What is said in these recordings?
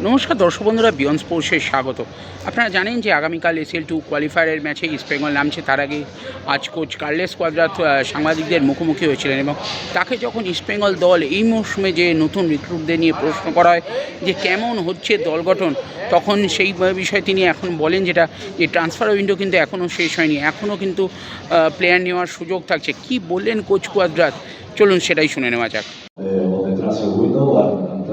নমস্কার দর্শক বন্ধুরা, বিয়ন্ড স্পোর্টসে স্বাগত। আপনারা জানেন যে আগামীকাল এসএল টু কোয়ালিফায়ারের ম্যাচে ইস্ট বেঙ্গল নামছে, তার আগে আজ কোচ কার্লেস কোয়াদ্রাত সাংবাদিকদের মুখোমুখি হয়েছিলেন এবং তাকে যখন ইস্ট বেঙ্গল দল এই মৌসুমে যে নতুন রিক্রুটদের নিয়ে প্রশ্ন করা হয় যে কেমন হচ্ছে দল গঠন, তখন সেই বিষয়ে তিনি এখন বলেন যেটা যে ট্রান্সফার উইন্ডো কিন্তু এখনও শেষ হয়নি এখনও কিন্তু প্লেয়ার নেওয়ার সুযোগ থাকছে। কি বললেন কোচ কোয়াদ্রাত? চলুন সেটাই শুনে নেওয়া যাক।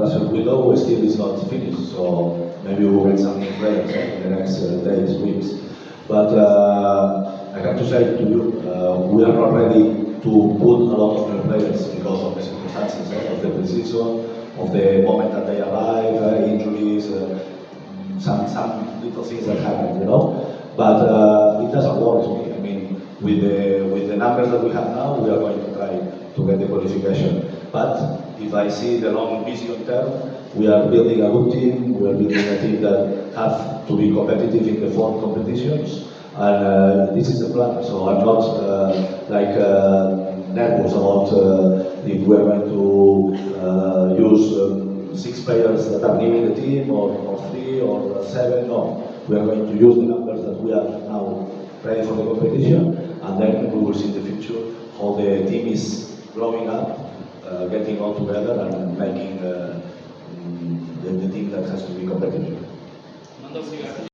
And transfer window still is not finished. So maybe we will get some new players eh, in the next uh, days, weeks. But uh, I have to say to you, uh, we are not ready to put a lot of new players because of the circumstances eh, of the preseason, of the moment that they arrive, uh, injuries, uh, some some little things that happen, you know. But uh, it doesn't worry me. I mean, with the with numbers that we have now, we are going to try to get the qualification. But if I see the long vision term, we are building a good team. We are building a team that have to be competitive in the four competitions, and uh, this is the plan. So I'm not uh, like uh, nervous about uh, if we are going to uh, use. Um, six players that are new in the team, or, or three, or seven. No, we are going to use the numbers that we are now ready for the competition, and then we will see in the future how the team is growing up, uh, getting all together, and making uh, mm, the, the team that has to be competitive.